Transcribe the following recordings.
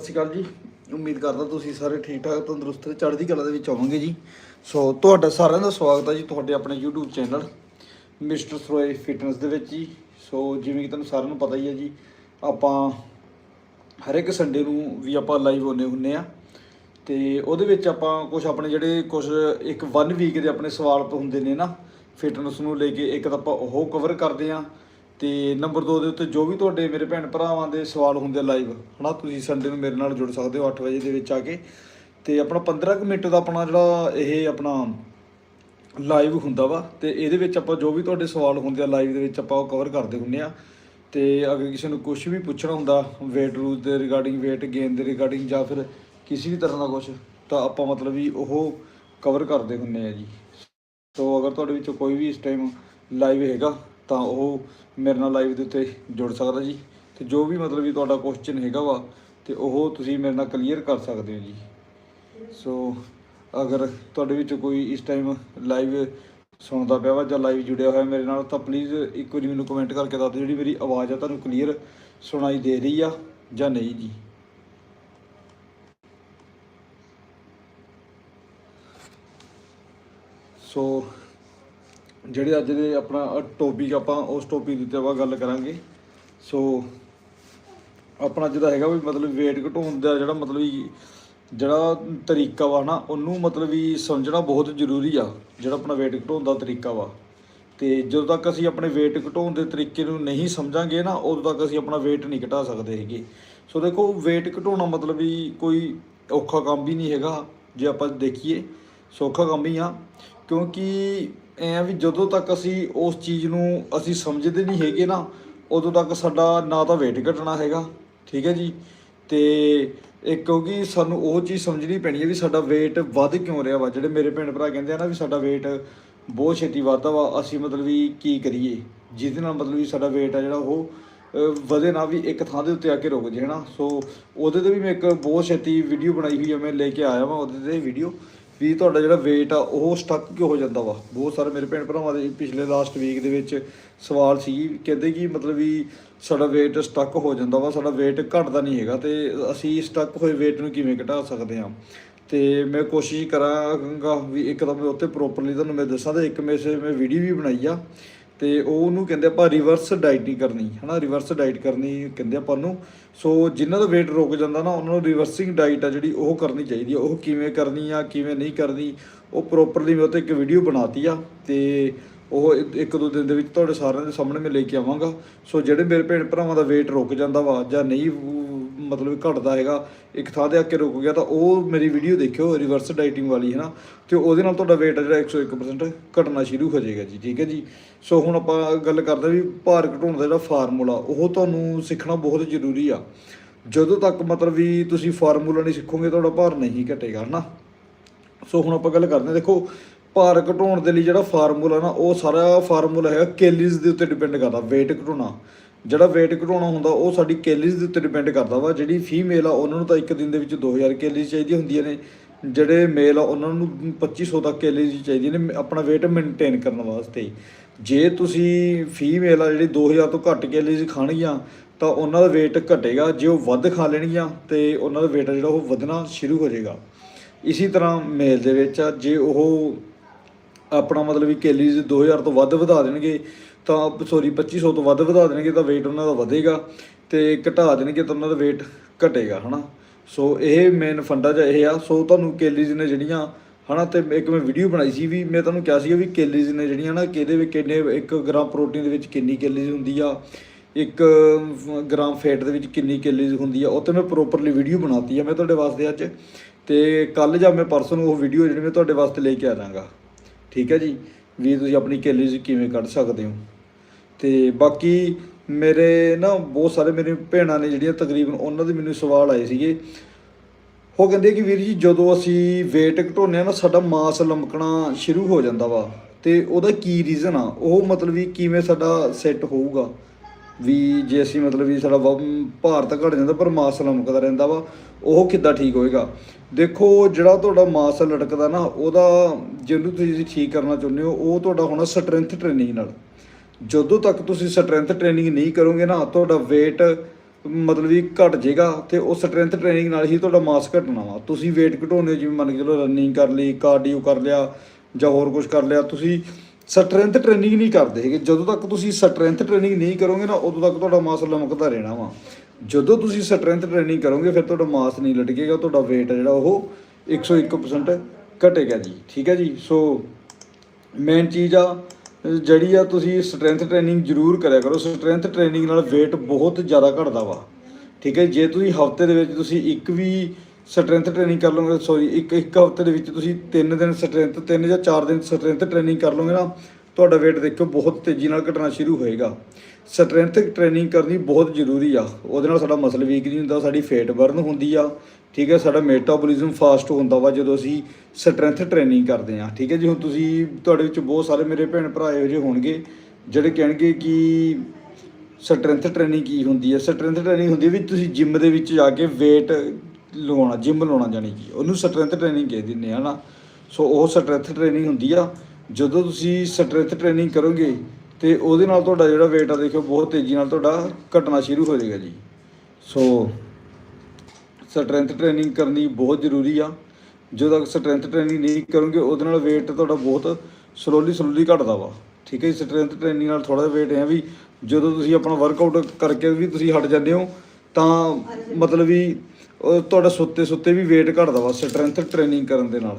ਸਤਿ ਸ਼੍ਰੀ ਅਕਾਲ ਜੀ। ਉਮੀਦ ਕਰਦਾ ਤੁਸੀਂ ਸਾਰੇ ਠੀਕ ਠਾਕ, ਤੰਦਰੁਸਤ ਤੇ ਚੜ੍ਹਦੀ ਕਲਾ ਦੇ ਵਿੱਚ ਆਵਾਂਗੇ ਜੀ। ਸੋ ਤੁਹਾਡਾ ਸਾਰਿਆਂ ਦਾ ਸਵਾਗਤ ਹੈ ਜੀ ਤੁਹਾਡੇ ਆਪਣੇ YouTube channel mister Saroye fitness ਦੇ ਵਿੱਚ ਜੀ। ਸੋ ਜਿਵੇਂ ਕਿ ਤੁਹਾਨੂੰ ਸਾਰਿਆਂ ਨੂੰ ਪਤਾ ਹੀ ਹੈ ਜੀ, ਆਪਾਂ ਹਰ ਇੱਕ ਸੰਡੇ ਨੂੰ ਵੀ ਆਪਾਂ ਲਾਈਵ ਹੁੰਨੇ ਹੁੰਨੇ ਆ। ਤੇ ਉਹਦੇ ਵਿੱਚ ਆਪਾਂ ਕੁਝ ਆਪਣੇ ਜਿਹੜੇ ਕੁਝ ਇੱਕ 1 ਵੀਕ ਦੇ ਆਪਣੇ ਸਵਾਲ ਹੁੰਦੇ ਨੇ ਨਾ ਫਿਟਨੈਸ ਨੂੰ ਲੈ ਕੇ ਇੱਕ ਤਾਂ ਆਪਾਂ ਉਹ ਕਵਰ ਕਰਦੇ ਆ। ਤੇ ਨੰਬਰ 2 ਦੇ ਉੱਤੇ ਜੋ ਵੀ ਤੁਹਾਡੇ ਮੇਰੇ ਭੈਣ ਭਰਾਵਾਂ ਦੇ ਸਵਾਲ ਹੁੰਦੇ ਲਾਈਵ ਹਨਾ, ਤੁਸੀਂ ਸੰਡੇ ਨੂੰ ਮੇਰੇ ਨਾਲ ਜੁੜ ਸਕਦੇ ਹੋ 8 ਵਜੇ ਦੇ ਵਿੱਚ ਆ ਕੇ। ਤੇ ਆਪਣਾ 15 ਕੁ ਮਿੰਟ ਦਾ ਆਪਣਾ ਜਿਹੜਾ ਇਹ ਆਪਣਾ ਲਾਈਵ ਹੁੰਦਾ ਵਾ, ਤੇ ਇਹਦੇ ਵਿੱਚ ਆਪਾਂ ਜੋ ਵੀ ਤੁਹਾਡੇ ਸਵਾਲ ਹੁੰਦੇ ਆ ਲਾਈਵ ਦੇ ਵਿੱਚ ਆਪਾਂ ਉਹ ਕਵਰ ਕਰਦੇ ਹੁੰਨੇ ਆ। ਤੇ ਅਗਰ ਕਿਸੇ ਨੂੰ ਕੁਝ ਵੀ ਪੁੱਛਣਾ ਹੁੰਦਾ, weight lose ਦੇ ਰਿਗਾਰਡਿੰਗ weight gain ਦੇ ਰਿਗਾਰਡਿੰਗ ਜਾਂ ਫਿਰ ਕਿਸੇ ਵੀ ਤਰ੍ਹਾਂ ਦਾ ਕੁਝ ਤਾਂ ਆਪਾਂ ਮਤਲਬ ਵੀ ਉਹ ਕਵਰ ਕਰਦੇ ਹੁੰਨੇ ਆ ਜੀ। ਸੋ ਅਗਰ ਤੁਹਾਡੇ ਵਿੱਚੋਂ ਕੋਈ ਵੀ ਇਸ ਟਾਈਮ ਲਾਈਵ ਹੈਗਾ ਤਾਂ ਉਹ ਮੇਰੇ ਨਾਲ ਲਾਈਵ ਦੇ ਉੱਤੇ ਜੁੜ ਸਕਦਾ ਜੀ। ਤੇ ਜੋ ਵੀ ਮਤਲਬ ਵੀ ਤੁਹਾਡਾ ਕੁਐਸਚਨ ਹੈਗਾ ਵਾ, ਤੇ ਉਹ ਤੁਸੀਂ ਮੇਰੇ ਨਾਲ ਕਲੀਅਰ ਕਰ ਸਕਦੇ ਹੋ ਜੀ। ਸੋ ਅਗਰ ਤੁਹਾਡੇ ਵਿੱਚ ਕੋਈ ਇਸ ਟਾਈਮ ਲਾਈਵ ਸੁਣਦਾ ਪਿਆ ਵਾ ਜਾਂ ਲਾਈਵ ਜੁੜਿਆ ਹੋਇਆ ਮੇਰੇ ਨਾਲ, ਤਾਂ ਪਲੀਜ਼ ਇੱਕ ਵਾਰੀ ਮੈਨੂੰ ਕਮੈਂਟ ਕਰਕੇ ਦੱਸ ਦਿਓ ਜਿਹੜੀ ਮੇਰੀ ਆਵਾਜ਼ ਆ, ਤੁਹਾਨੂੰ ਕਲੀਅਰ ਸੁਣਾਈ ਦੇ ਰਹੀ ਆ ਜਾਂ ਨਹੀਂ ਜੀ। ਸੋ ਜਿਹੜੇ ਅੱਜ ਦੇ ਆਪਣਾ ਟੌਪਿਕ ਆਪਾਂ ਉਸ ਟੌਪਿਕ ਦੇ ਉੱਤੇ ਆਪਾਂ ਗੱਲ ਕਰਾਂਗੇ। ਸੋ ਆਪਣਾ ਜਿਹੜਾ ਹੈਗਾ ਵੀ ਮਤਲਬ weight ਘਟਾਉਣ ਦਾ ਜਿਹੜਾ ਮਤਲਬ ਵੀ ਜਿਹੜਾ ਤਰੀਕਾ ਵਾ ਨਾ, ਉਹਨੂੰ ਮਤਲਬ ਵੀ ਸਮਝਣਾ ਬਹੁਤ ਜ਼ਰੂਰੀ ਆ, ਜਿਹੜਾ ਆਪਣਾ weight ਘਟਾਉਣ ਦਾ ਤਰੀਕਾ ਵਾ। ਤੇ ਜਦੋਂ ਤੱਕ ਅਸੀਂ ਆਪਣੇ weight ਘਟਾਉਣ ਦੇ ਤਰੀਕੇ ਨੂੰ ਨਹੀਂ ਸਮਝਾਂਗੇ ਨਾ, ਉਦੋਂ ਤੱਕ ਅਸੀਂ ਆਪਣਾ weight ਨਹੀਂ ਘਟਾ ਸਕਦੇ ਹੈਗੇ। ਸੋ ਦੇਖੋ, weight ਘਟਾਉਣਾ ਮਤਲਬ ਵੀ ਕੋਈ ਔਖਾ ਕੰਮ ਵੀ ਨਹੀਂ ਹੈਗਾ, ਜੇ ਆਪਾਂ ਦੇਖੀਏ, ਸੌਖਾ ਕੰਮ ਹੀ ਆ। ਕਿਉਂਕਿ ਐ ਆ ਵੀ ਜਦੋਂ ਤੱਕ ਅਸੀਂ ਉਸ ਚੀਜ਼ ਨੂੰ ਅਸੀਂ ਸਮਝਦੇ ਨਹੀਂ ਹੈਗੇ ਨਾ, ਉਦੋਂ ਤੱਕ ਸਾਡਾ ਨਾ ਤਾਂ weight ਘਟਣਾ ਹੈਗਾ, ਠੀਕ ਹੈ ਜੀ? ਤੇ ਇੱਕ ਕਿਉਂਕਿ ਸਾਨੂੰ ਉਹ ਚੀਜ਼ ਸਮਝਣੀ ਪੈਣੀ ਹੈ ਵੀ ਸਾਡਾ weight ਵੱਧ ਕਿਉਂ ਰਿਹਾ ਵਾ। ਜਿਹੜੇ ਮੇਰੇ ਭੈਣ ਭਰਾ ਕਹਿੰਦੇ ਆ ਨਾ ਵੀ ਸਾਡਾ weight ਬਹੁਤ ਛੇਤੀ ਵੱਧਦਾ ਵਾ, ਅਸੀਂ ਮਤਲਬ ਵੀ ਕੀ ਕਰੀਏ? ਜਿਹਦੇ ਨਾਲ ਮਤਲਬ ਵੀ ਸਾਡਾ weight ਆ ਜਿਹੜਾ ਉਹ ਵਧੇ ਨਾ ਵੀ ਇੱਕ ਥਾਂ ਦੇ ਉੱਤੇ ਆ ਕੇ ਰੁਕ ਜੇ ਹਨਾ ਸੋ ਉਹਦੇ ਤੇ ਵੀ ਮੈਂ ਇੱਕ ਬਹੁਤ ਛੇਤੀ ਵੀਡੀਓ ਬਣਾਈ ਹੋਈ ਹੈ ਮੈਂ ਲੈ ਕੇ ਆਇਆ ਵਾਂ ਉਹਦੇ ਤੇ ਵੀਡੀਓ ਵੀ ਤੁਹਾਡਾ ਜਿਹੜਾ weight ਆ, ਉਹ ਸਟਕ ਕਿਉਂ ਹੋ ਜਾਂਦਾ ਵਾ? ਬਹੁਤ ਸਾਰੇ ਮੇਰੇ ਭੈਣ ਭਰਾਵਾਂ ਦੇ ਪਿਛਲੇ ਲਾਸਟ ਵੀਕ ਦੇ ਵਿੱਚ ਸਵਾਲ ਸੀ, ਕਹਿੰਦੇ ਕਿ ਮਤਲਬ ਵੀ ਸਾਡਾ weight ਸਟਕ ਹੋ ਜਾਂਦਾ ਵਾ, ਸਾਡਾ weight ਘਟਦਾ ਨਹੀਂ ਹੈਗਾ ਤੇ ਅਸੀਂ ਸਟਕ ਹੋਏ weight ਨੂੰ ਕਿਵੇਂ ਘਟਾ ਸਕਦੇ ਹਾਂ? ਤੇ ਮੈਂ ਕੋਸ਼ਿਸ਼ ਕਰਾਂਗਾ ਵੀ ਇੱਕ ਤਾਂ ਮੈਂ ਉੱਤੇ ਪ੍ਰੋਪਰਲੀ ਤੁਹਾਨੂੰ ਮੈਂ ਦੱਸਾਂ ਤੇ ਇੱਕ ਮੈਸੇ ਮੈਂ ਵੀਡੀਓ ਵੀ ਬਣਾਈ ਆ। ਤੇ ਉਹ ਉਹਨੂੰ ਕਹਿੰਦੇ ਆਪਾਂ ਰਿਵਰਸ ਡਾਈਟਿੰਗ ਕਰਨੀ, ਹਨਾ ਰਿਵਰਸ ਡਾਈਟ ਕਰਨੀ ਕਹਿੰਦੇ ਆਪਾਂ ਨੂੰ ਸੋ ਜਿਨ੍ਹਾਂ ਦਾ weight ਰੁਕ ਜਾਂਦਾ ਨਾ, ਉਹਨਾਂ ਨੂੰ ਰਿਵਰਸਿੰਗ ਡਾਈਟ ਆ ਜਿਹੜੀ ਉਹ ਕਰਨੀ ਚਾਹੀਦੀ ਆ। ਉਹ ਕਿਵੇਂ ਕਰਨੀ ਆ, ਕਿਵੇਂ ਨਹੀਂ ਕਰਨੀ, ਉਹ ਪ੍ਰੋਪਰਲੀ ਮੈਂ ਉਹ 'ਤੇ ਇੱਕ ਵੀਡੀਓ ਬਣਾਤੀ ਆ ਤੇ ਉਹ ਇੱਕ- ਦੋ ਦਿਨ ਦੇ ਵਿੱਚ ਤੁਹਾਡੇ ਸਾਰਿਆਂ ਦੇ ਸਾਹਮਣੇ ਮੈਂ ਲੈ ਕੇ ਆਵਾਂਗਾ। ਸੋ ਜਿਹੜੇ ਮੇਰੇ ਭੈਣ ਭਰਾਵਾਂ ਦਾ weight ਰੁਕ ਜਾਂਦਾ ਵਾ ਜਾਂ ਨਹੀਂ ਮਤਲਬ ਘਟਦਾ ਹੈਗਾ, ਇੱਕ ਥਾਂ ਤੇ ਆ ਕੇ ਰੁਕ ਗਿਆ ਤਾਂ ਉਹ ਮੇਰੀ ਵੀਡੀਓ ਦੇਖਿਓ ਰਿਵਰਸ ਡਾਈਟਿੰਗ ਵਾਲੀ, ਹੈ ਨਾ? ਤੇ ਉਹਦੇ ਨਾਲ ਤੁਹਾਡਾ weight ਆ ਜਿਹੜਾ 101% ਘਟਣਾ ਸ਼ੁਰੂ ਹੋ ਜਾਏਗਾ ਜੀ, ਠੀਕ ਹੈ ਜੀ? ਸੋ ਹੁਣ ਆਪਾਂ ਗੱਲ ਕਰਦੇ ਵੀ ਭਾਰ ਘਟਾਉਣ ਦਾ ਜਿਹੜਾ ਫਾਰਮੂਲਾ ਉਹ ਤੁਹਾਨੂੰ ਸਿੱਖਣਾ ਬਹੁਤ ਜ਼ਰੂਰੀ ਆ। ਜਦੋਂ ਤੱਕ ਮਤਲਬ ਵੀ ਤੁਸੀਂ ਫਾਰਮੂਲਾ ਨਹੀਂ ਸਿੱਖੋਗੇ, ਤੁਹਾਡਾ ਭਾਰ ਨਹੀਂ ਘਟੇਗਾ ਹਨਾ ਸੋ ਹੁਣ ਆਪਾਂ ਗੱਲ ਕਰਦੇ ਹਾਂ, ਦੇਖੋ, ਭਾਰ ਘਟਾਉਣ ਦੇ ਲਈ ਜਿਹੜਾ ਫਾਰਮੂਲਾ ਨਾ, ਉਹ ਸਾਰਾ ਫਾਰਮੂਲਾ ਹੈਗਾ ਕੈਲਰੀਜ਼ ਦੇ ਉੱਤੇ ਡਿਪੈਂਡ ਕਰਦਾ, weight ਘਟਾਉਣਾ। ਜਿਹੜਾ weight ਘਟਾਉਣਾ ਹੁੰਦਾ, ਉਹ ਸਾਡੀ ਕੈਲਰੀਜ਼ ਦੇ ਉੱਤੇ ਡਿਪੈਂਡ ਕਰਦਾ ਵਾ। ਜਿਹੜੀ ਫੀਮੇਲ ਆ, ਉਹਨਾਂ ਨੂੰ ਤਾਂ ਇੱਕ ਦਿਨ ਦੇ ਵਿੱਚ 2000 ਕੈਲਰੀਜ਼ ਚਾਹੀਦੀਆਂ ਹੁੰਦੀਆਂ ਨੇ। ਜਿਹੜੇ ਮੇਲ ਆ, ਉਹਨਾਂ ਨੂੰ 2500 ਤੱਕ ਕੈਲਰੀਜ਼ ਚਾਹੀਦੀਆਂ ਨੇ। ਆਪਣਾ weight ਮੇਨਟੇਨ ਕਰਨ ਵਾਸਤੇ। ਜੇ ਤੁਸੀਂ ਫੀਮੇਲ ਆ, ਜਿਹੜੀ 2000 ਤੋਂ ਘੱਟ ਕੈਲਰੀਜ਼ ਖਾਣਗੀਆਂ, ਤਾਂ ਉਹਨਾਂ ਦਾ weight ਘਟੇਗਾ। ਜੇ ਉਹ ਵੱਧ ਖਾ ਲੈਣਗੀਆਂ, ਤੇ ਉਹਨਾਂ ਦਾ weight ਆ ਜਿਹੜਾ, ਉਹ ਵਧਣਾ ਸ਼ੁਰੂ ਹੋ ਜਾਏਗਾ। ਇਸੇ ਤਰ੍ਹਾਂ ਮੇਲ ਦੇ ਵਿੱਚ ਆ, ਜੇ ਉਹ ਆਪਣਾ ਮਤਲਬ ਵੀ ਕੈਲਰੀਜ਼ 2000 ਤੋਂ ਵੱਧ ਵਧਾ ਦੇਣਗੇ, ਤਾਂ ਸੋਰੀ 2500 ਤੋਂ ਵੱਧ ਵਧਾ ਦੇਣਗੇ ਤਾਂ weight ਉਹਨਾਂ ਦਾ ਵਧੇਗਾ ਤੇ ਘਟਾ ਦੇਣਗੇ ਤਾਂ ਉਹਨਾਂ ਦਾ weight ਘਟੇਗਾ, ਹਨਾ? ਸੋ ਇਹ ਮੇਨ ਫੰਡਾ ਜਿਹਾ ਇਹ ਆ। ਸੋ ਤੁਹਾਨੂੰ ਕੈਲਰੀਜ਼ ਨੇ ਜਿਹੜੀਆਂ, ਹਨਾ, ਤੇ ਇੱਕ ਮੈਂ ਵੀਡੀਓ ਬਣਾਈ ਸੀ ਵੀ ਮੈਂ ਤੁਹਾਨੂੰ ਕਿਹਾ ਸੀ ਵੀ ਕੈਲਰੀਜ਼ ਨੇ ਜਿਹੜੀਆਂ ਨਾ ਕਿਹਦੇ ਵਿੱਚ ਕਿੰਨੇ 1 ਗ੍ਰਾਮ ਪ੍ਰੋਟੀਨ ਦੇ ਵਿੱਚ ਕਿੰਨੀ ਕੈਲਰੀਜ਼ ਹੁੰਦੀ ਆ 1 ਗ੍ਰਾਮ ਫੈਟ ਦੇ ਵਿੱਚ ਕਿੰਨੀ ਕੈਲਰੀਜ਼ ਹੁੰਦੀ ਆ, ਉਹ ਤੇ ਮੈਂ ਪ੍ਰੋਪਰਲੀ ਵੀਡੀਓ ਬਣਾਤੀ ਆ ਮੈਂ ਤੁਹਾਡੇ ਵਾਸਤੇ ਅੱਜ। ਤੇ ਕੱਲ ਜਾਂ ਮੈਂ ਪਰਸੋਂ ਨੂੰ ਉਹ ਵੀਡੀਓ ਜਿਹੜੀ ਮੈਂ ਤੁਹਾਡੇ ਵਾਸਤੇ ਲੈ ਕੇ ਆ ਜਾਵਾਂਗਾ ਠੀਕ ਹੈ ਜੀ, ਵੀ ਤੁਸੀਂ ਆਪਣੀ ਕੈਲਰੀਜ਼ ਕਿਵੇਂ ਕੱਢ ਸਕਦੇ ਹੋ। ਤੇ ਬਾਕੀ ਮੇਰੇ ਨਾ ਬਹੁਤ ਸਾਰੇ ਮੇਰੇ ਭੈਣਾਂ ਨੇ ਜਿਹੜੀਆਂ ਤਕਰੀਬਨ ਉਹਨਾਂ ਦੇ ਮੈਨੂੰ ਸਵਾਲ ਆਏ ਸੀਗੇ। ਉਹ ਕਹਿੰਦੇ ਕਿ ਵੀਰ ਜੀ, ਜਦੋਂ ਅਸੀਂ weight ਘਟਾਉਂਦੇ ਆ ਨਾ, ਸਾਡਾ ਮਾਸ ਲਮਕਣਾ ਸ਼ੁਰੂ ਹੋ ਜਾਂਦਾ ਵਾ। ਤੇ ਉਹਦਾ ਕੀ ਰੀਜ਼ਨ ਆ? ਉਹ ਮਤਲਬ ਵੀ ਕਿਵੇਂ ਸਾਡਾ ਸੈੱਟ ਹੋਊਗਾ? ਵੀ ਜੇ ਅਸੀਂ ਮਤਲਬ ਵੀ ਸਾਡਾ ਵਾ- ਭਾਰ ਤਾਂ ਘਟ ਜਾਂਦਾ, ਪਰ ਮਾਸ ਲਮਕਦਾ ਰਹਿੰਦਾ ਵਾ, ਉਹ ਕਿੱਦਾਂ ਠੀਕ ਹੋਏਗਾ? ਦੇਖੋ, ਜਿਹੜਾ ਤੁਹਾਡਾ ਮਾਸ ਲਟਕਦਾ ਨਾ, ਉਹਦਾ ਜਿਹਨੂੰ ਤੁਸੀਂ ਠੀਕ ਕਰਨਾ ਚਾਹੁੰਦੇ ਹੋ, ਉਹ ਤੁਹਾਡਾ ਹੋਣਾ ਸਟਰੈਂਥ ਟ੍ਰੇਨਿੰਗ ਨਾਲ। ਜਦੋਂ ਤੱਕ ਤੁਸੀਂ ਸਟਰੈਂਥ ਟ੍ਰੇਨਿੰਗ ਨਹੀਂ ਕਰੋਗੇ ਨਾ, ਤੁਹਾਡਾ weight ਮਤਲਬ ਵੀ ਘਟ ਜਾਏਗਾ ਤੇ ਉਹ ਸਟਰੈਂਥ ਟ੍ਰੇਨਿੰਗ ਨਾਲ ਹੀ ਤੁਹਾਡਾ ਮਾਸ ਘਟਣਾ ਵਾ। ਤੁਸੀਂ weight ਘਟਾਉਣੇ ਜਿਵੇਂ ਮੰਨ ਕੇ ਚਲੋ ਰਨਿੰਗ ਕਰ ਲਈ ਕਾਰਡੀਓ ਕਰ ਲਿਆ ਜਾਂ ਹੋਰ ਕੁਝ ਕਰ ਲਿਆ, ਤੁਸੀਂ ਸਟਰੈਂਥ ਟ੍ਰੇਨਿੰਗ ਨਹੀਂ ਕਰਦੇ ਹੈਗੇ। ਜਦੋਂ ਤੱਕ ਤੁਸੀਂ ਸਟਰੈਂਥ ਟ੍ਰੇਨਿੰਗ ਨਹੀਂ ਕਰੋਗੇ ਨਾ, ਉਦੋਂ ਤੱਕ ਤੁਹਾਡਾ ਮਾਸ ਲਮਕਦਾ ਰਹਿਣਾ ਵਾ। ਜਦੋਂ ਤੁਸੀਂ ਸਟਰੈਂਥ ਟ੍ਰੇਨਿੰਗ ਕਰੋਗੇ, ਫਿਰ ਤੁਹਾਡਾ ਮਾਸ ਨਹੀਂ ਲਟਕੇਗਾ, ਤੁਹਾਡਾ weight ਹੈ ਜਿਹੜਾ ਉਹ 101% ਘਟੇਗਾ ਜੀ, ਠੀਕ ਹੈ ਜੀ? ਸੋ ਮੇਨ ਚੀਜ਼ ਆ, ਜਿਹੜੀ ਆ ਤੁਸੀਂ ਸਟਰੈਂਥ ਟ੍ਰੇਨਿੰਗ ਜ਼ਰੂਰ ਕਰਿਆ ਕਰੋ। ਸਟਰੈਂਥ ਟ੍ਰੇਨਿੰਗ ਨਾਲ weight ਬਹੁਤ ਜ਼ਿਆਦਾ ਘਟਦਾ ਵਾ, ਠੀਕ ਹੈ ਜੇ? ਤੁਸੀਂ ਹਫ਼ਤੇ ਦੇ ਵਿੱਚ ਤੁਸੀਂ ਇੱਕ ਵੀ ਸਟਰੈਂਥ ਟ੍ਰੇਨਿੰਗ ਕਰ ਲਓਗੇ ਸੌਰੀ ਇੱਕ ਇੱਕ ਹਫ਼ਤੇ ਦੇ ਵਿੱਚ ਤੁਸੀਂ 3 ਦਿਨ ਸਟਰੈਂਥ 3 ਜਾਂ 4 ਦਿਨ ਸਟਰੈਂਥ ਟ੍ਰੇਨਿੰਗ ਕਰ ਲਓਗੇ ਨਾ, ਤੁਹਾਡਾ weight ਦੇਖਿਓ ਬਹੁਤ ਤੇਜ਼ੀ ਨਾਲ ਘਟਣਾ ਸ਼ੁਰੂ ਹੋਏਗਾ। ਸਟਰੈਂਥ ਟ੍ਰੇਨਿੰਗ ਕਰਨੀ ਬਹੁਤ ਜ਼ਰੂਰੀ ਆ। ਉਹਦੇ ਨਾਲ ਸਾਡਾ ਮਸਲ ਵੀਕ ਨਹੀਂ ਹੁੰਦਾ, ਸਾਡੀ ਫੇਟ ਬਰਨ ਹੁੰਦੀ ਆ। ਠੀਕ ਹੈ, ਸਾਡਾ ਮੈਟਾਬੋਲਿਜ਼ਮ ਫਾਸਟ ਹੁੰਦਾ ਵਾ ਜਦੋਂ ਅਸੀਂ ਸਟਰੈਂਥ ਟ੍ਰੇਨਿੰਗ ਕਰਦੇ ਆ ਠੀਕ ਹੈ ਜੀ, ਹੁਣ ਤੁਸੀਂ ਤੁਹਾਡੇ ਵਿੱਚ ਬਹੁਤ ਸਾਰੇ ਮੇਰੇ ਭੈਣ ਭਰਾ ਇਹੋ ਜਿਹੇ ਹੋਣਗੇ, ਜਿਹੜੇ ਕਹਿਣਗੇ ਕਿ ਸਟਰੈਂਥ ਟ੍ਰੇਨਿੰਗ ਕੀ ਹੁੰਦੀ ਹੈ? ਸਟਰੈਂਥ ਟ੍ਰੇਨਿੰਗ ਹੁੰਦੀ ਹੈ ਵੀ ਤੁਸੀਂ ਜਿਮ ਦੇ ਵਿੱਚ ਜਾ ਕੇ weight ਲਗਾਉਣਾ ਜਿਮ ਲਾਉਣਾ ਜਾਣੀ ਕਿ ਉਹਨੂੰ ਸਟਰੈਂਥ ਟ੍ਰੇਨਿੰਗ ਕਹਿ ਦਿੰਦੇ ਆ ਨਾ। ਸੋ ਉਹ ਸਟਰੈਂਥ ਟ੍ਰੇਨਿੰਗ ਹੁੰਦੀ ਆ, ਜਦੋਂ ਤੁਸੀਂ ਸਟਰੈਂਥ ਟ੍ਰੇਨਿੰਗ ਕਰੋਗੇ ਤੇ ਉਹਦੇ ਨਾਲ ਤੁਹਾਡਾ ਜਿਹੜਾ weight ਆ ਦੇਖਿਓ, ਬਹੁਤ ਤੇਜ਼ੀ ਨਾਲ ਤੁਹਾਡਾ ਘਟਣਾ ਸ਼ੁਰੂ ਹੋ ਜਾਏਗਾ ਜੀ। ਸੋ ਸਟਰੈਂਥ ਟ੍ਰੇਨਿੰਗ ਕਰਨੀ ਬਹੁਤ ਜ਼ਰੂਰੀ ਆ। ਜਦੋਂ ਤੱਕ ਸਟਰੈਂਥ ਟ੍ਰੇਨਿੰਗ ਨਹੀਂ ਕਰੋਗੇ, ਉਹਦੇ ਨਾਲ weight ਤੁਹਾਡਾ ਬਹੁਤ ਸਲੋਲੀ ਸਲੋਲੀ ਘਟਦਾ ਵਾ। ਠੀਕ ਹੈ ਜੀ ਸਟਰੈਂਥ ਟ੍ਰੇਨਿੰਗ ਨਾਲ ਥੋੜਾ ਜਿਹਾ weight ਹੈ ਵੀ ਜਦੋਂ ਤੁਸੀਂ ਆਪਣਾ ਵਰਕਆਊਟ ਕਰਕੇ ਵੀ ਤੁਸੀਂ ਹਟ ਜਾਂਦੇ ਹੋ, ਤਾਂ ਮਤਲਬ ਵੀ ਤੁਹਾਡਾ ਸੁੱਤੇ ਸੁੱਤੇ ਵੀ weight ਘਟਦਾ ਵਾ ਸਟਰੈਂਥ ਟ੍ਰੇਨਿੰਗ ਕਰਨ ਦੇ ਨਾਲ।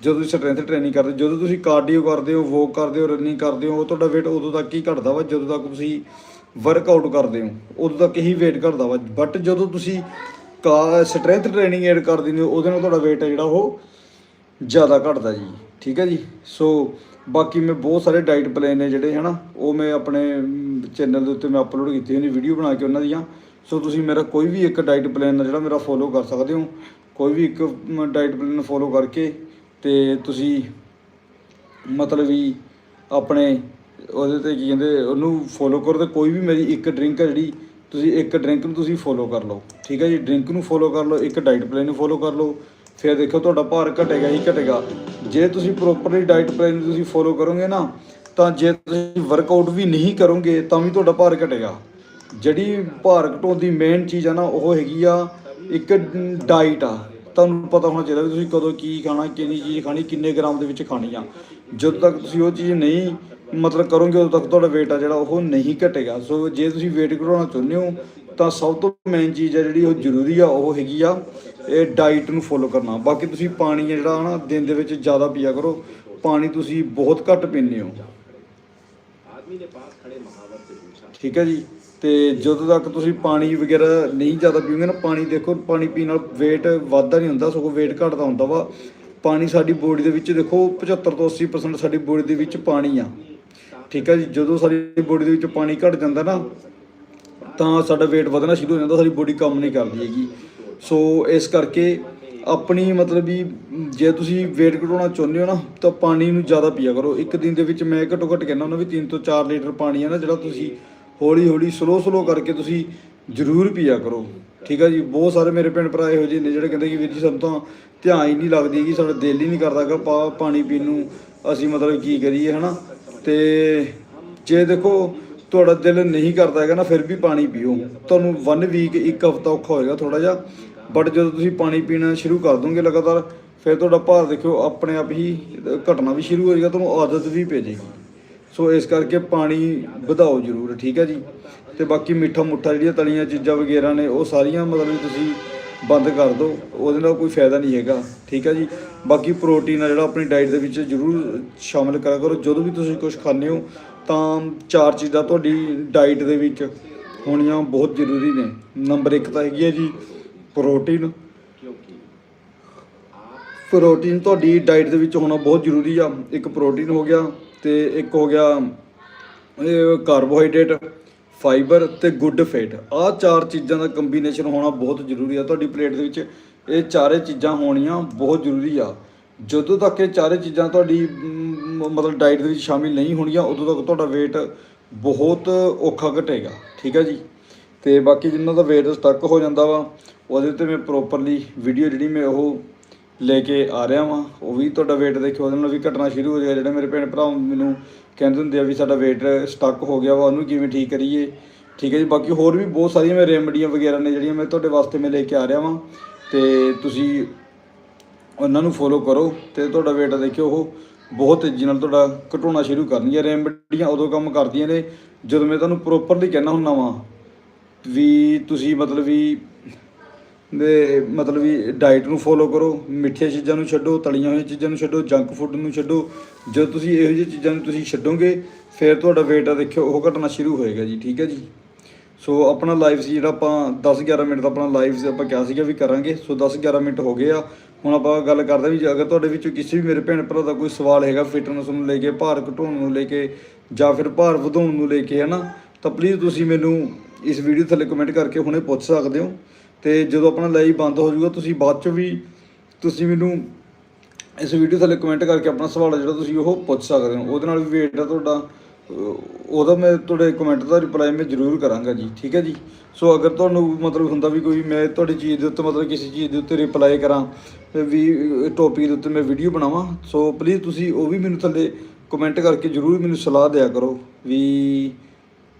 ਜਦੋਂ ਤੁਸੀਂ ਸਟਰੈਂਥ ਟ੍ਰੇਨਿੰਗ ਕਰਦੇ, ਜਦੋਂ ਤੁਸੀਂ ਕਾਰਡੀਓ ਕਰਦੇ ਹੋ ਵੋਕ ਕਰਦੇ ਹੋ ਰਨਿੰਗ ਕਰਦੇ ਹੋ, ਉਹ ਤੁਹਾਡਾ weight ਉਦੋਂ ਤੱਕ ਹੀ ਘਟਦਾ ਵਾ ਜਦੋਂ ਤੱਕ ਤੁਸੀਂ ਵਰਕਆਊਟ ਕਰਦੇ ਹੋ, ਉਦੋਂ ਤੱਕ ਹੀ weight ਘਟਦਾ ਵਾ। ਬਟ ਜਦੋਂ ਤੁਸੀਂ ਸਟਰੈਂਥ ਟ੍ਰੇਨਿੰਗ ਐਡ ਕਰ ਦਿੰਦੇ ਹੋ ਉਹਦੇ ਨਾਲ ਤੁਹਾਡਾ weight ਹੈ ਜਿਹੜਾ ਉਹ ਜ਼ਿਆਦਾ ਘਟਦਾ ਜੀ, ਠੀਕ ਹੈ ਜੀ? ਸੋ ਬਾਕੀ ਮੈਂ ਬਹੁਤ ਸਾਰੇ ਡਾਈਟ ਪਲਾਨ ਨੇ ਜਿਹੜੇ, ਹਨਾ, ਉਹ ਮੈਂ ਆਪਣੇ ਚੈਨਲ ਦੇ ਉੱਤੇ ਮੈਂ ਅਪਲੋਡ ਕੀਤੇ ਹੋਏ ਨੇ ਵੀਡੀਓ ਬਣਾ ਕੇ ਉਹਨਾਂ ਦੀਆਂ। ਸੋ ਤੁਸੀਂ ਮੇਰਾ ਕੋਈ ਵੀ ਇੱਕ ਡਾਈਟ ਪਲਾਨ ਜਿਹੜਾ ਮੇਰਾ ਫੋਲੋ ਕਰ ਸਕਦੇ ਹੋ, ਕੋਈ ਵੀ ਇੱਕ ਡਾਈਟ ਪਲਾਨ ਫੋਲੋ ਕਰਕੇ ਤੇ ਤੁਸੀਂ ਮਤਲਬ ਵੀ ਆਪਣੇ ਉਹਦੇ ਤੇ ਕੀ ਕਹਿੰਦੇ, ਉਹਨੂੰ ਫੋਲੋ ਕਰੋ ਤੇ ਕੋਈ ਵੀ ਮੇਰੀ ਇੱਕ ਡਰਿੰਕ ਹੈ ਜਿਹੜੀ ਤੁਸੀਂ ਇੱਕ ਡਰਿੰਕ ਨੂੰ ਤੁਸੀਂ ਫੋਲੋ ਕਰ ਲਓ, ਠੀਕ ਹੈ ਜੀ? ਡਰਿੰਕ ਨੂੰ ਫੋਲੋ ਕਰ ਲਓ, ਇੱਕ ਡਾਈਟ ਪਲਾਨ ਨੂੰ ਫੋਲੋ ਕਰ ਲਓ, ਫਿਰ ਦੇਖੋ ਤੁਹਾਡਾ ਭਾਰ ਘਟੇਗਾ ਹੀ ਘਟੇਗਾ। ਜੇ ਤੁਸੀਂ ਪ੍ਰੋਪਰਲੀ ਡਾਈਟ ਪਲਾਨ ਨੂੰ ਤੁਸੀਂ ਫੋਲੋ ਕਰੋਗੇ ਨਾ, ਤਾਂ ਜੇ ਤੁਸੀਂ ਵਰਕਆਊਟ ਵੀ ਨਹੀਂ ਕਰੋਗੇ, ਤਾਂ ਵੀ ਤੁਹਾਡਾ ਭਾਰ ਘਟੇਗਾ। ਜਿਹੜੀ ਭਾਰ ਘਟਾਉਣ ਦੀ ਮੇਨ ਚੀਜ਼ ਆ ਨਾ, ਉਹ ਹੈਗੀ ਆ ਇੱਕ ਡਾਈਟ ਆ। ਤੁਹਾਨੂੰ ਪਤਾ ਹੋਣਾ ਚਾਹੀਦਾ ਵੀ ਤੁਸੀਂ ਕਦੋਂ ਕੀ ਖਾਣਾ ਕਿੰਨੀ ਚੀਜ਼ ਖਾਣੀ, ਕਿੰਨੇ ਗ੍ਰਾਮ ਦੇ ਵਿੱਚ ਖਾਣੀ ਆ। ਜਦੋਂ ਤੱਕ ਤੁਸੀਂ ਉਹ ਚੀਜ਼ ਨਹੀਂ ਮਤਲਬ ਕਰੋਗੇ ਉਦੋਂ ਤੱਕ ਤੁਹਾਡਾ weight ਆ ਜਿਹੜਾ ਉਹ ਨਹੀਂ ਘਟੇਗਾ। ਸੋ ਜੇ ਤੁਸੀਂ weight ਘਟਾਉਣਾ ਚਾਹੁੰਦੇ ਹੋ, ਤਾਂ ਸਭ ਤੋਂ ਮੇਨ ਚੀਜ਼ ਆ ਜਿਹੜੀ ਉਹ ਜ਼ਰੂਰੀ ਆ, ਉਹ ਹੈਗੀ ਆ, ਇਹ ਡਾਈਟ ਨੂੰ ਫੋਲੋ ਕਰਨਾ। ਬਾਕੀ ਤੁਸੀਂ ਪਾਣੀ ਆ ਜਿਹੜਾ ਨਾ ਦਿਨ ਦੇ ਵਿੱਚ ਜ਼ਿਆਦਾ ਪੀਆ ਕਰੋ। ਪਾਣੀ ਤੁਸੀਂ ਬਹੁਤ ਘੱਟ ਪੀਂਦੇ ਹੋ। ਠੀਕ ਹੈ ਜੀ? ਤੇ ਜਦੋਂ ਤੱਕ ਤੁਸੀਂ ਪਾਣੀ ਵਗੈਰਾ ਨਹੀਂ ਜ਼ਿਆਦਾ ਪੀਓਗੇ ਨਾ, ਪਾਣੀ ਦੇਖੋ, ਪਾਣੀ ਪੀਣ ਨਾਲ weight ਵੱਧਦਾ ਨਹੀਂ ਹੁੰਦਾ, ਸਗੋਂ weight ਘਟਦਾ ਹੁੰਦਾ ਵਾ। ਪਾਣੀ ਸਾਡੀ ਬੋਡੀ ਦੇ ਵਿੱਚ ਦੇਖੋ 75 ਤੋਂ 80% ਸਾਡੀ ਬੋਡੀ ਦੇ ਵਿੱਚ ਪਾਣੀ ਆ। ਠੀਕ ਹੈ ਜੀ, ਜਦੋਂ ਸਾਡੀ ਬੋਡੀ ਦੇ ਵਿੱਚ ਪਾਣੀ ਘਟ ਜਾਂਦਾ ਨਾ, ਤਾਂ ਸਾਡਾ weight ਵਧਣਾ ਸ਼ੁਰੂ ਹੋ ਜਾਂਦਾ, ਸਾਡੀ ਬੋਡੀ ਕੰਮ ਨਹੀਂ ਕਰਦੀ ਹੈਗੀ। ਸੋ ਇਸ ਕਰਕੇ ਆਪਣੀ ਮਤਲਬ ਵੀ ਜੇ ਤੁਸੀਂ weight ਘਟਾਉਣਾ ਚਾਹੁੰਦੇ ਹੋ ਨਾ, ਤਾਂ ਪਾਣੀ ਨੂੰ ਜ਼ਿਆਦਾ ਪੀਆ ਕਰੋ। ਇੱਕ ਦਿਨ ਦੇ ਵਿੱਚ ਮੈਂ ਘੱਟੋ ਘੱਟ ਕਹਿੰਦਾ ਹੁੰਦਾ ਵੀ 3 ਤੋਂ 4 ਲੀਟਰ ਪਾਣੀ ਆ ਨਾ, ਜਿਹੜਾ ਤੁਸੀਂ ਹੌਲੀ ਹੌਲੀ ਸਲੋ ਸਲੋ ਕਰਕੇ ਤੁਸੀਂ ਜ਼ਰੂਰ ਪੀਆ ਕਰੋ। ਠੀਕ ਆ ਜੀ, ਬਹੁਤ ਸਾਰੇ ਮੇਰੇ ਭੈਣ ਭਰਾ ਇਹੋ ਜਿਹੇ ਨੇ ਜਿਹੜੇ ਕਹਿੰਦੇ ਕਿ ਵੀਰ ਜੀ, ਸਾਨੂੰ ਤਾਂ ਧਿਆਨ ਹੀ ਨਹੀਂ ਲੱਗਦੀ ਕਿ ਸਾਡਾ ਦਿਲ ਹੀ ਨਹੀਂ ਕਰਦਾ ਪਾ, ਪਾਣੀ ਪੀਣ ਨੂੰ। ਅਸੀਂ ਮਤਲਬ ਕੀ ਕਰੀਏ, ਹਨਾ? ਤੇ ਜੇ ਦੇਖੋ ਤੁਹਾਡਾ ਦਿਲ ਨਹੀਂ ਕਰਦਾ ਹੈਗਾ ਨਾ, ਫਿਰ ਵੀ ਪਾਣੀ ਪੀਓ। ਤੁਹਾਨੂੰ ਵਨ ਵੀਕ ਇੱਕ ਹਫਤਾ ਔਖਾ ਹੋਏਗਾ ਥੋੜਾ ਜਿਹਾ। ਬਟ ਜਦੋਂ ਤੁਸੀਂ ਪਾਣੀ ਪੀਣਾ ਸ਼ੁਰੂ ਕਰ ਦੋਗੇ ਲਗਾਤਾਰ, ਫਿਰ ਤੁਹਾਡਾ ਭਾਰ ਦੇਖਿਓ ਆਪਣੇ ਆਪ ਹੀ ਘਟਣਾ ਵੀ ਸ਼ੁਰੂ ਹੋ ਜਾਏਗਾ, ਤੁਹਾਨੂੰ ਆਦਤ ਵੀ ਪੈ ਜਾਏਗੀ। ਸੋ ਇਸ ਕਰਕੇ ਪਾਣੀ ਵਧਾਓ ਜ਼ਰੂਰ, ਠੀਕ ਹੈ ਜੀ। ਤੇ ਬਾਕੀ ਮਿੱਠਾ ਮੁੱਠਾ ਜਿਹੜੀਆਂ ਤਲੀਆਂ ਚੀਜ਼ਾਂ ਵਗੈਰਾ ਨੇ, ਉਹ ਸਾਰੀਆਂ ਮਤਲਬ ਤੁਸੀਂ ਬੰਦ ਕਰ ਦਿਓ ਉਹਦੇ ਨਾਲ ਕੋਈ ਫਾਇਦਾ ਨਹੀਂ ਹੈਗਾ। ਠੀਕ ਹੈ ਜੀ? ਬਾਕੀ ਪ੍ਰੋਟੀਨ ਆ ਜਿਹੜਾ ਆਪਣੀ ਡਾਈਟ ਦੇ ਵਿੱਚ ਜ਼ਰੂਰ ਸ਼ਾਮਿਲ ਕਰਿਆ ਕਰੋ। ਜਦੋਂ ਵੀ ਤੁਸੀਂ ਕੁਝ ਖਾਂਦੇ ਹੋ, ਤਾਂ ਚਾਰ ਚੀਜ਼ਾਂ ਤੁਹਾਡੀ ਡਾਈਟ ਦੇ ਵਿੱਚ ਹੋਣੀਆਂ ਬਹੁਤ ਜ਼ਰੂਰੀ ਨੇ। ਨੰਬਰ 1 ਤਾਂ ਹੈਗੀ ਹੈ ਜੀ, ਪ੍ਰੋਟੀਨ। ਪ੍ਰੋਟੀਨ ਤੁਹਾਡੀ ਡਾਈਟ ਦੇ ਵਿੱਚ ਹੋਣਾ ਬਹੁਤ ਜ਼ਰੂਰੀ ਆ। ਇੱਕ ਪ੍ਰੋਟੀਨ ਹੋ ਗਿਆ ਤੇ ਇੱਕ ਹੋ ਗਿਆ ਕਾਰਬੋਹਾਈਡਰੇਟ ਫਾਈਬਰ ਤੇ ਗੁੱਡ ਫੈਟ। ਆਹ ਚਾਰ ਚੀਜ਼ਾਂ ਦਾ ਕੰਬੀਨੇਸ਼ਨ ਹੋਣਾ ਬਹੁਤ ਜ਼ਰੂਰੀ ਆ। ਤੁਹਾਡੀ ਪਲੇਟ ਦੇ ਵਿੱਚ ਇਹ ਚਾਰੇ ਚੀਜ਼ਾਂ ਹੋਣੀਆਂ ਬਹੁਤ ਜ਼ਰੂਰੀ ਆ। ਜਦੋਂ ਤੱਕ ਇਹ ਚਾਰੇ ਚੀਜ਼ਾਂ ਤੁਹਾਡੀ ਮਤਲਬ ਡਾਈਟ ਦੇ ਵਿੱਚ ਸ਼ਾਮਿਲ ਨਹੀਂ ਹੋਣਗੀਆਂ ਉਦੋਂ ਤੱਕ ਤੁਹਾਡਾ weight ਬਹੁਤ ਔਖਾ ਘਟੇਗਾ। ਠੀਕ ਹੈ ਜੀ? ਤੇ ਬਾਕੀ ਜਿਨ੍ਹਾਂ ਦਾ weight ਸਟਕ ਹੋ ਜਾਂਦਾ ਵਾ, ਉਹਦੇ ਉੱਤੇ ਮੈਂ ਪ੍ਰੋਪਰਲੀ ਵੀਡੀਓ ਜਿਹੜੀ ਮੈਂ ਉਹ ਲੈ ਕੇ ਆ ਰਿਹਾ ਵਾਂ। ਉਹ ਵੀ ਤੁਹਾਡਾ weight ਦੇਖਿਓ, ਉਹਦੇ ਨਾਲ ਵੀ ਘਟਣਾ ਸ਼ੁਰੂ ਹੋ ਜਾਏਗਾ ਜਿਹੜੇ ਮੇਰੇ ਭੈਣ ਭਰਾ ਮੈਨੂੰ ਕਹਿੰਦੇ ਹੁੰਦੇ ਆ ਵੀ ਸਾਡਾ weight ਸਟਕ ਹੋ ਗਿਆ ਵਾ, ਉਹਨੂੰ ਕਿਵੇਂ ਠੀਕ ਕਰੀਏ? ਠੀਕ ਹੈ ਜੀ, ਬਾਕੀ ਹੋਰ ਵੀ ਬਹੁਤ ਸਾਰੀਆਂ ਮੈਂ ਰੈਮਡੀਆਂ ਵਗੈਰਾ ਨੇ ਜਿਹੜੀਆਂ ਮੈਂ ਤੁਹਾਡੇ ਵਾਸਤੇ ਮੈਂ ਲੈ ਕੇ ਆ ਰਿਹਾ ਵਾਂ। ਤੇ ਤੁਸੀਂ ਉਹਨਾਂ ਨੂੰ ਫੋਲੋ ਕਰੋ ਤੇ ਤੁਹਾਡਾ weight ਦੇਖਿਓ, ਉਹ ਬਹੁਤ ਤੇਜ਼ੀ ਨਾਲ ਤੁਹਾਡਾ ਘਟਾਉਣਾ ਸ਼ੁਰੂ ਕਰਨਗੀਆਂ। ਰੈਮਡੀਆਂ ਉਦੋਂ ਕੰਮ ਕਰਦੀਆਂ ਨੇ, ਜਦੋਂ ਮੈਂ ਤੁਹਾਨੂੰ ਪ੍ਰੋਪਰਲੀ ਕਹਿਣਾ ਹੁੰਦਾ ਵਾਂ, ਵੀ ਤੁਸੀਂ ਮਤਲਬ ਵੀ ਦੇ ਮਤਲਬ ਵੀ ਡਾਈਟ ਨੂੰ ਫੋਲੋ ਕਰੋ, ਮਿੱਠੀਆਂ ਚੀਜ਼ਾਂ ਨੂੰ ਛੱਡੋ, ਤਲੀਆਂ ਹੋਈਆਂ ਚੀਜ਼ਾਂ ਨੂੰ ਛੱਡੋ ਜੰਕ ਫੂਡ ਨੂੰ ਛੱਡੋ। ਜਦੋਂ ਤੁਸੀਂ ਇਹੋ ਜਿਹੀਆਂ ਚੀਜ਼ਾਂ ਨੂੰ ਤੁਸੀਂ ਛੱਡੋਗੇ, ਫਿਰ ਤੁਹਾਡਾ weight ਆ ਦੇਖਿਓ, ਉਹ ਘਟਣਾ ਸ਼ੁਰੂ ਹੋਏਗਾ ਜੀ, ਠੀਕ ਹੈ ਜੀ? ਸੋ ਆਪਣਾ ਲਾਈਵ ਸੀ ਜਿਹੜਾ ਆਪਾਂ 10 11 ਮਿੰਟ ਦਾ ਆਪਣਾ ਲਾਈਵ ਸੀ, ਆਪਾਂ ਕਿਹਾ ਸੀਗਾ ਵੀ ਕਰਾਂਗੇ। ਸੋ 10 11 ਮਿੰਟ ਹੋ ਗਏ ਆ। ਹੁਣ ਆਪਾਂ ਗੱਲ ਕਰਦੇ ਵੀ ਜੇ ਅਗਰ ਤੁਹਾਡੇ ਵਿੱਚੋਂ ਕਿਸੇ ਵੀ ਮੇਰੇ ਭੈਣ ਭਰਾ ਦਾ ਕੋਈ ਸਵਾਲ ਹੈਗਾ ਫਿਟਨੈਸ ਨੂੰ ਲੈ ਕੇ, ਭਾਰ ਘਟਾਉਣ ਨੂੰ ਲੈ ਕੇ ਜਾਂ ਫਿਰ ਭਾਰ ਵਧਾਉਣ ਨੂੰ ਲੈ ਕੇ ਹੈ ਨਾ ਤਾਂ ਪਲੀਜ਼ ਤੁਸੀਂ ਮੈਨੂੰ ਇਸ ਵੀਡੀਓ ਥੱਲੇ ਕਮੈਂਟ ਕਰਕੇ ਹੁਣੇ ਪੁੱਛ ਸਕਦੇ ਹੋ। ਤੇ ਜਦੋਂ ਆਪਣਾ ਲਾਈਵ ਬੰਦ ਹੋ ਜਾਊਗਾ, ਤੁਸੀਂ ਬਾਅਦ ਚ ਵੀ ਤੁਸੀਂ ਮੈਨੂੰ ਇਸ ਵੀਡੀਓ ਥੱਲੇ ਕਮੈਂਟ ਕਰਕੇ ਆਪਣਾ ਸਵਾਲ ਜਿਹੜਾ ਤੁਸੀਂ ਉਹ ਪੁੱਛ ਸਕਦੇ ਹੋ। ਉਹਦੇ ਨਾਲ ਵੀ ਵੇਟ ਆ ਤੁਹਾਡਾ। ਉਹਦਾ ਮੈਂ ਤੁਹਾਡੇ ਕਮੈਂਟ ਦਾ ਰਿਪਲਾਈ ਮੈਂ ਜ਼ਰੂਰ ਕਰਾਂਗਾ ਜੀ, ਠੀਕ ਹੈ ਜੀ? ਸੋ ਅਗਰ ਤੁਹਾਨੂੰ ਮਤਲਬ ਹੁੰਦਾ ਵੀ ਕੋਈ ਮੈਂ ਤੁਹਾਡੀ ਚੀਜ਼ ਦੇ ਉੱਤੇ ਮਤਲਬ ਕਿਸੇ ਚੀਜ਼ ਦੇ ਉੱਤੇ ਰਿਪਲਾਈ ਕਰਾਂ, ਤੇ ਵੀ ਟੌਪਿਕ ਦੇ ਉੱਤੇ ਮੈਂ ਵੀਡੀਓ ਬਣਾਵਾਂ ਸੋ ਪਲੀਜ਼ ਤੁਸੀਂ ਉਹ ਵੀ ਮੈਨੂੰ ਥੱਲੇ ਕਮੈਂਟ ਕਰਕੇ ਜ਼ਰੂਰ ਮੈਨੂੰ ਸਲਾਹ ਦਿਆ ਕਰੋ ਵੀ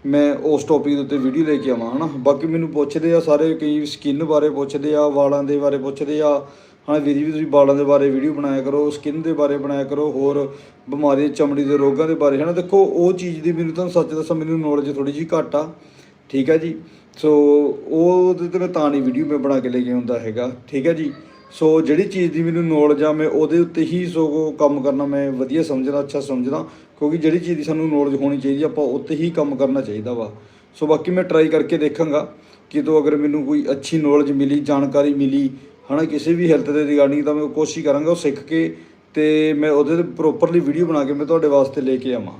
ਮੈਂ ਉਸ ਟੌਪਿਕ ਦੇ ਉੱਤੇ ਵੀਡੀਓ ਲੈ ਕੇ ਆਵਾਂ, ਹਨਾ? ਬਾਕੀ ਮੈਨੂੰ ਪੁੱਛਦੇ ਆ ਸਾਰੇ, ਕਈ ਸਕਿਨ ਬਾਰੇ ਪੁੱਛਦੇ ਆ, ਵਾਲਾਂ ਦੇ ਬਾਰੇ ਪੁੱਛਦੇ ਆ। ਹਾਂ ਵੀਰੀ ਵੀ ਤੁਸੀਂ ਵਾਲਾਂ ਦੇ ਬਾਰੇ ਵੀਡੀਓ ਬਣਾਇਆ ਕਰੋ ਸਕਿਨ ਦੇ ਬਾਰੇ ਬਣਾਇਆ ਕਰੋ, ਹੋਰ ਬਿਮਾਰੀਆਂ, ਚਮੜੀ ਦੇ ਰੋਗਾਂ ਦੇ ਬਾਰੇ। ਹਨਾ, ਦੇਖੋ, ਉਹ ਚੀਜ਼ ਦੀ ਮੈਨੂੰ ਤੁਹਾਨੂੰ ਸੱਚ ਦੱਸਾਂ, ਮੈਨੂੰ ਨੌਲੇਜ ਥੋੜੀ ਜਿਹੀ ਘੱਟ ਆ। ਠੀਕ ਹੈ ਜੀ? ਸੋ ਉਹਦੇ ਤੇ ਮੈਂ ਤਾਂ ਨਹੀਂ ਵੀਡੀਓ ਮੈਂ ਬਣਾ ਕੇ ਲੈ ਕੇ ਆਉਂਦਾ ਹੈਗਾ। ਠੀਕ ਹੈ ਜੀ? ਸੋ ਜਿਹੜੀ ਚੀਜ਼ ਦੀ ਮੈਨੂੰ ਨੌਲੇਜ ਆ, ਮੈਂ ਉਹਦੇ ਉੱਤੇ ਹੀ ਸੋ ਕੰਮ ਕਰਨਾ ਮੈਂ ਵਧੀਆ ਸਮਝਦਾ ਅੱਛਾ ਸਮਝਦਾ ਕਿਉਂਕਿ ਜਿਹੜੀ ਚੀਜ਼ ਦੀ ਸਾਨੂੰ ਨੌਲੇਜ ਹੋਣੀ ਚਾਹੀਦੀ ਆਪਾਂ ਉੱਤੇ ਹੀ ਕੰਮ ਕਰਨਾ ਚਾਹੀਦਾ ਵਾ। ਸੋ ਬਾਕੀ ਮੈਂ ਟਰਾਈ ਕਰਕੇ ਦੇਖਾਂਗਾ ਕਿ ਤੋਂ ਅਗਰ ਮੈਨੂੰ ਕੋਈ ਅੱਛੀ ਨੌਲੇਜ ਮਿਲੀ, ਜਾਣਕਾਰੀ ਮਿਲੀ, ਹਨਾ, ਕਿਸੇ ਵੀ ਹੈਲਥ ਦੇ ਰਿਗਾਰਡਿੰਗ ਤਾਂ ਮੈਂ ਕੋਸ਼ਿਸ਼ ਕਰਾਂਗਾ ਉਹ ਸਿੱਖ ਕੇ ਤੇ ਮੈਂ ਉਹਦੇ ਤੇ ਪ੍ਰੋਪਰਲੀ ਵੀਡੀਓ ਬਣਾ ਕੇ ਮੈਂ ਤੁਹਾਡੇ ਵਾਸਤੇ ਲੈ ਕੇ ਆਵਾਂ।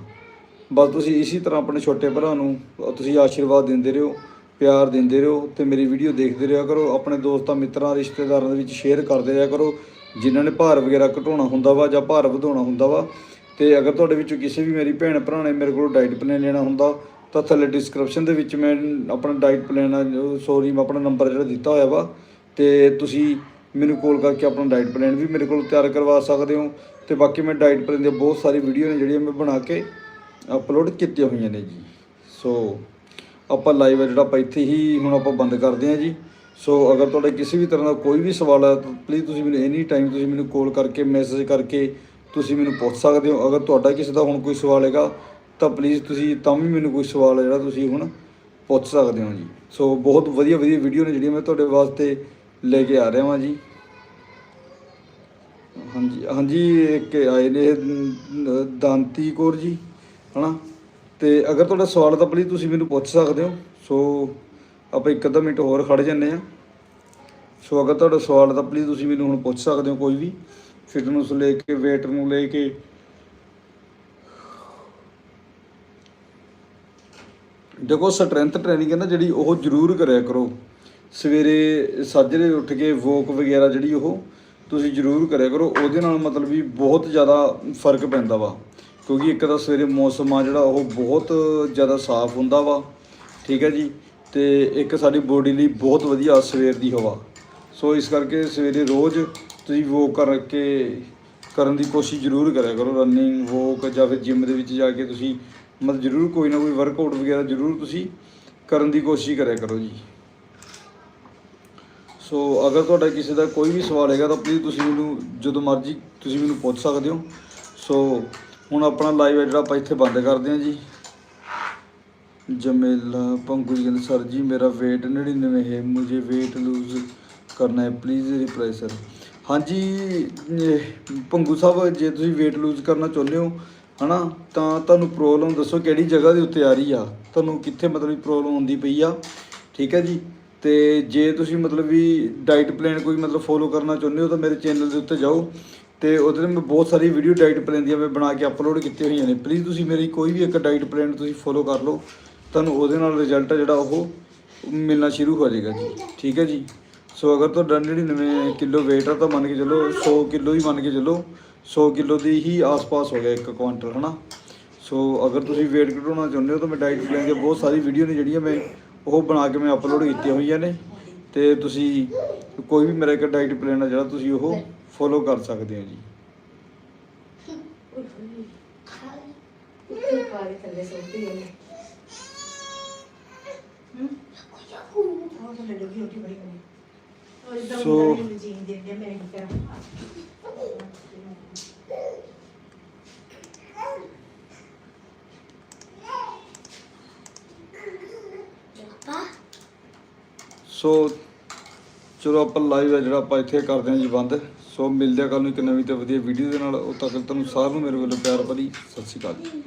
ਬਸ ਤੁਸੀਂ ਇਸੇ ਤਰ੍ਹਾਂ ਆਪਣੇ ਛੋਟੇ ਭਰਾ ਨੂੰ, ਤੁਸੀਂ ਆਸ਼ੀਰਵਾਦ ਦਿੰਦੇ ਰਹੋ। ਪਿਆਰ ਦਿੰਦੇ ਰਹੋ ਤੇ ਮੇਰੀ ਵੀਡੀਓ ਦੇਖਦੇ ਰਿਹਾ ਕਰੋ, ਆਪਣੇ ਦੋਸਤਾਂ, ਮਿੱਤਰਾਂ, ਰਿਸ਼ਤੇਦਾਰਾਂ ਦੇ ਵਿੱਚ ਸ਼ੇਅਰ ਕਰਦੇ ਰਿਹਾ ਕਰੋ। ਜਿਨ੍ਹਾਂ ਨੇ ਭਾਰ ਵਗੈਰਾ ਘਟਾਉਣਾ ਹੁੰਦਾ ਵਾ ਜਾਂ ਭਾਰ ਵਧਾਉਣਾ ਹੁੰਦਾ ਵਾ, ਤੇ ਅਗਰ ਤੁਹਾਡੇ ਵਿੱਚੋਂ ਕਿਸੇ ਵੀ ਮੇਰੀ ਭੈਣ ਭਰਾ ਨੇ ਮੇਰੇ ਕੋਲ ਡਾਈਟ ਪਲਾਨ ਲੈਣਾ ਹੁੰਦਾ, ਤਾਂ ਥੱਲੇ ਡਿਸਕ੍ਰਿਪਸ਼ਨ ਦੇ ਵਿੱਚ ਮੈਂ ਆਪਣਾ ਡਾਈਟ ਪਲਾਨ ਸੌਰੀ ਮੈਂ ਆਪਣਾ ਨੰਬਰ ਜਿਹੜਾ ਦਿੱਤਾ ਹੋਇਆ ਵਾ, ਤੇ ਤੁਸੀਂ ਮੈਨੂੰ ਕਾਲ ਕਰਕੇ ਆਪਣਾ ਡਾਈਟ ਪਲਾਨ ਵੀ ਮੇਰੇ ਕੋਲ ਤਿਆਰ ਕਰਵਾ ਸਕਦੇ ਹੋ। ਤੇ ਬਾਕੀ ਮੈਂ ਡਾਈਟ ਪਲਾਨ ਦੀਆਂ ਬਹੁਤ ਸਾਰੀ ਵੀਡੀਓ ਨੇ ਜਿਹੜੀਆਂ ਮੈਂ ਬਣਾ ਕੇ ਅਪਲੋਡ ਕੀਤੀਆਂ ਹੋਈਆਂ ਨੇ ਜੀ। ਸੋ ਆਪਾਂ ਲਾਈਵ ਜਿਹੜਾ ਆਪਾਂ ਇੱਥੇ ਹੀ ਹੁਣ ਆਪਾਂ ਬੰਦ ਕਰਦੇ ਹਾਂ ਜੀ। ਸੋ ਅਗਰ ਤੁਹਾਡੇ ਕਿਸੇ ਵੀ ਤਰ੍ਹਾਂ ਦਾ ਕੋਈ ਵੀ ਸਵਾਲ ਹੈ ਤਾਂ ਪਲੀਜ਼ ਤੁਸੀਂ ਮੈਨੂੰ ਐਨੀ ਟਾਈਮ ਤੁਸੀਂ ਮੈਨੂੰ ਕਾਲ ਕਰਕੇ ਮੈਸੇਜ ਕਰਕੇ ਤੁਸੀਂ ਮੈਨੂੰ ਪੁੱਛ ਸਕਦੇ ਹੋ। ਅਗਰ ਤੁਹਾਡਾ ਕਿਸੇ ਦਾ ਹੁਣ ਕੋਈ ਸਵਾਲ ਹੈਗਾ, ਤਾਂ ਪਲੀਜ਼ ਤੁਸੀਂ ਤਾਂ ਵੀ ਮੈਨੂੰ ਕੋਈ ਸਵਾਲ ਹੈ ਜਿਹੜਾ ਤੁਸੀਂ ਹੁਣ ਪੁੱਛ ਸਕਦੇ ਹੋ ਜੀ। ਸੋ ਬਹੁਤ ਵਧੀਆ ਵਧੀਆ ਵੀਡੀਓ ਨੇ ਜਿਹੜੀਆਂ ਮੈਂ ਤੁਹਾਡੇ ਵਾਸਤੇ ਲੈ ਕੇ ਆ ਰਿਹਾ ਹਾਂ ਜੀ। ਹਾਂਜੀ ਹਾਂਜੀ, ਇੱਕ ਆਏ ਨੇ ਦਾਂਤੀ ਕੌਰ ਜੀ, ਹਨਾ? ਤੇ ਅਗਰ ਤੁਹਾਡਾ ਸਵਾਲ ਹੈ ਤਾਂ ਪਲੀਜ਼ ਤੁਸੀਂ ਮੈਨੂੰ ਪੁੱਛ ਸਕਦੇ ਹੋ। ਸੋ ਆਪਾਂ ਇੱਕ ਅੱਧਾ ਮਿੰਟ ਹੋਰ ਖੜ ਜੰਨੇ ਆ ਸੋ ਅਗਰ ਤੁਹਾਡਾ ਸਵਾਲ ਹੈ ਤਾਂ ਪਲੀਜ਼ ਤੁਸੀਂ ਮੈਨੂੰ ਹੁਣ ਪੁੱਛ ਸਕਦੇ ਹੋ ਕੋਈ ਵੀ। ਫਿਟਨੈਸ ਲੈ ਕੇ, weight ਨੂੰ ਲੈ ਕੇ। ਦੇਖੋ ਸਟਰੈਂਥ ਟ੍ਰੇਨਿੰਗ ਹੈ ਨਾ ਜਿਹੜੀ ਉਹ ਜ਼ਰੂਰ ਕਰਿਆ ਕਰੋ। ਸਵੇਰੇ ਸਾਜਰੇ ਉੱਠ ਕੇ ਵੋਕ ਵਗੈਰਾ ਜਿਹੜੀ ਉਹ ਤੁਸੀਂ ਜ਼ਰੂਰ ਕਰਿਆ ਕਰੋ। ਉਹਦੇ ਨਾਲ ਮਤਲਬ ਵੀ ਬਹੁਤ ਜ਼ਿਆਦਾ ਫ਼ਰਕ ਪੈਂਦਾ ਵਾ। ਕਿਉਂਕਿ ਇੱਕ ਤਾਂ ਸਵੇਰੇ ਮੌਸਮ ਆ ਜਿਹੜਾ ਉਹ ਬਹੁਤ ਜ਼ਿਆਦਾ ਸਾਫ਼ ਹੁੰਦਾ ਵਾ, ਠੀਕ ਹੈ ਜੀ, ਤੇ ਇੱਕ ਸਾਡੀ ਬੋਡੀ ਲਈ ਬਹੁਤ ਵਧੀਆ ਸਵੇਰ ਦੀ ਹਵਾ। ਸੋ ਇਸ ਕਰਕੇ ਸਵੇਰੇ ਰੋਜ਼ ਤੁਸੀਂ ਵੋਕ ਕਰਕੇ ਕਰਨ ਦੀ ਕੋਸ਼ਿਸ਼ ਜ਼ਰੂਰ ਕਰਿਆ ਕਰੋ ਰਨਿੰਗ ਵੋਕ ਜਾਂ ਫਿਰ ਜਿਮ ਦੇ ਵਿੱਚ ਜਾ ਕੇ ਤੁਸੀਂ ਮਤਲਬ ਜ਼ਰੂਰ ਕੋਈ ਨਾ ਕੋਈ ਵਰਕਆਊਟ ਵਗੈਰਾ ਜ਼ਰੂਰ ਤੁਸੀਂ ਕਰਨ ਦੀ ਕੋਸ਼ਿਸ਼ ਕਰਿਆ ਕਰੋ ਜੀ। ਸੋ ਅਗਰ ਤੁਹਾਡਾ ਕਿਸੇ ਦਾ ਕੋਈ ਵੀ ਸਵਾਲ ਹੈਗਾ ਤਾਂ ਪਲੀਜ਼ ਤੁਸੀਂ ਮੈਨੂੰ ਜਦੋਂ ਮਰਜ਼ੀ ਤੁਸੀਂ ਮੈਨੂੰ ਪੁੱਛ ਸਕਦੇ ਹੋ। ਸੋ ਹੁਣ ਆਪਣਾ ਲਾਈਵ ਹੈ ਜਿਹੜਾ ਆਪਾਂ ਇੱਥੇ ਬੰਦ ਕਰਦੇ ਹਾਂ ਜੀ। ਜਮੇਲਾ ਪੰਗੂ ਜੀ ਕਹਿੰਦੇ, ਸਰ ਜੀ, ਮੇਰਾ weight 99 ਹੈ, ਮੁਝੇ weight lose ਕਰਨਾ ਹੈ ਪਲੀਜ਼ ਰਿਪਲਾਈ ਸਰ ਹਾਂਜੀ ਪੰਗੂ ਸਾਹਿਬ, ਜੇ ਤੁਸੀਂ weight lose ਕਰਨਾ ਚਾਹੁੰਦੇ ਹੋ, ਹਨਾ, ਤਾਂ ਤੁਹਾਨੂੰ ਪ੍ਰੋਬਲਮ ਦੱਸੋ ਕਿਹੜੀ ਜਗ੍ਹਾ ਦੇ ਉੱਤੇ ਆ ਰਹੀ ਆ। ਤੁਹਾਨੂੰ ਕਿੱਥੇ ਮਤਲਬ ਪ੍ਰੋਬਲਮ ਹੁੰਦੀ ਪਈ ਆ। ਠੀਕ ਹੈ ਜੀ? ਤੇ ਜੇ ਤੁਸੀਂ ਮਤਲਬ ਵੀ ਡਾਈਟ ਪਲਾਨ ਕੋਈ ਮਤਲਬ ਫੋਲੋ ਕਰਨਾ ਚਾਹੁੰਦੇ ਹੋ, ਤਾਂ ਮੇਰੇ ਚੈਨਲ ਦੇ ਉੱਤੇ ਜਾਓ। ਤੇ ਉਹਦੇ ਤੇ ਮੈਂ ਬਹੁਤ ਸਾਰੀ ਵੀਡੀਓ ਡਾਈਟ ਪਲਾਨ ਦੀਆਂ ਮੈਂ ਬਣਾ ਕੇ ਅਪਲੋਡ ਕੀਤੀਆਂ ਹੋਈਆਂ ਨੇ। ਪਲੀਜ਼ ਤੁਸੀਂ ਮੇਰੀ ਕੋਈ ਵੀ ਇੱਕ ਡਾਈਟ ਪਲਾਨ ਤੁਸੀਂ ਫੋਲੋ ਕਰ ਲਓ। ਤੁਹਾਨੂੰ ਉਹਦੇ ਨਾਲ ਰਿਜ਼ਲਟ ਜਿਹੜਾ ਉਹ ਮਿਲਣਾ ਸ਼ੁਰੂ ਹੋ ਜਾਏਗਾ ਜੀ। ਠੀਕ ਹੈ ਜੀ? ਸੋ ਅਗਰ ਤੁਹਾਡਾ 99 ਕਿਲੋ weight ਆ ਤਾਂ ਮੰਨ ਕੇ ਚੱਲੋ 100 ਕਿਲੋ ਹੀ ਮੰਨ ਕੇ ਚੱਲੋ। 100 ਕਿਲੋ ਦੀ ਹੀ ਆਸ-ਪਾਸ ਹੋ ਗਿਆ ਇੱਕ ਕੁਆਂਟਲ ਹਨਾ? ਸੋ ਅਗਰ ਤੁਸੀਂ weight ਘਟਾਉਣਾ ਚਾਹੁੰਦੇ ਹੋ ਤਾਂ ਮੈਂ ਡਾਈਟ ਪਲਾਨ ਦੀਆਂ ਬਹੁਤ ਸਾਰੀ ਵੀਡੀਓ ਨੇ ਜਿਹੜੀਆਂ ਮੈਂ ਉਹ ਬਣਾ ਕੇ ਮੈਂ ਅਪਲੋਡ ਕੀਤੀਆਂ ਹੋਈਆਂ ਨੇ। ਤੇ ਤੁਸੀਂ ਕੋਈ ਵੀ ਮੇਰਾ ਇੱਕ ਡਾਈਟ ਪਲਾਨ ਆ ਜਿਹੜਾ ਤੁਸੀਂ ਉਹ ਫੋਲੋ ਕਰ ਸਕਦੇ ਹੋ ਜੀ। ਉੱਥੇ ਪਾ ਕੇ ਥੱਲੇ ਸੁੱਟੀ ਉਹਨੇ ਹੂੰ ਉਹ ਤਾਂ ਲੱਡੂ ਦੀ ਰੋਟੀ ਬੜੀ ਬਣੀ ਉਹ ਇਦਾਂ So- ਹੁੰਦਾ ਨਹੀਂ ਜੀਣ ਦੇ ਦੇ ਮੇਰੇ ਕੋਲ ਸੋ ਚਲੋ ਆਪਾਂ ਲਾਈਵ ਹੈ ਜਿਹੜਾ ਆਪਾਂ ਇੱਥੇ ਕਰਦੇ ਹਾਂ ਜੀ ਬੰਦ। ਸੋ ਮਿਲਦੇ ਆ ਕੱਲ ਨੂੰ ਇੱਕ ਨਵੀਂ ਤੇ ਵਧੀਆ ਵੀਡੀਓ ਦੇ ਨਾਲ। ਉਹ ਤੱਕ ਤੁਹਾਨੂੰ ਸਾਰਿਆਂ ਨੂੰ ਮੇਰੇ ਵੱਲੋਂ ਪਿਆਰ ਭਰੀ ਸਤਿ ਸ਼੍ਰੀ ਅਕਾਲ। ਜੀ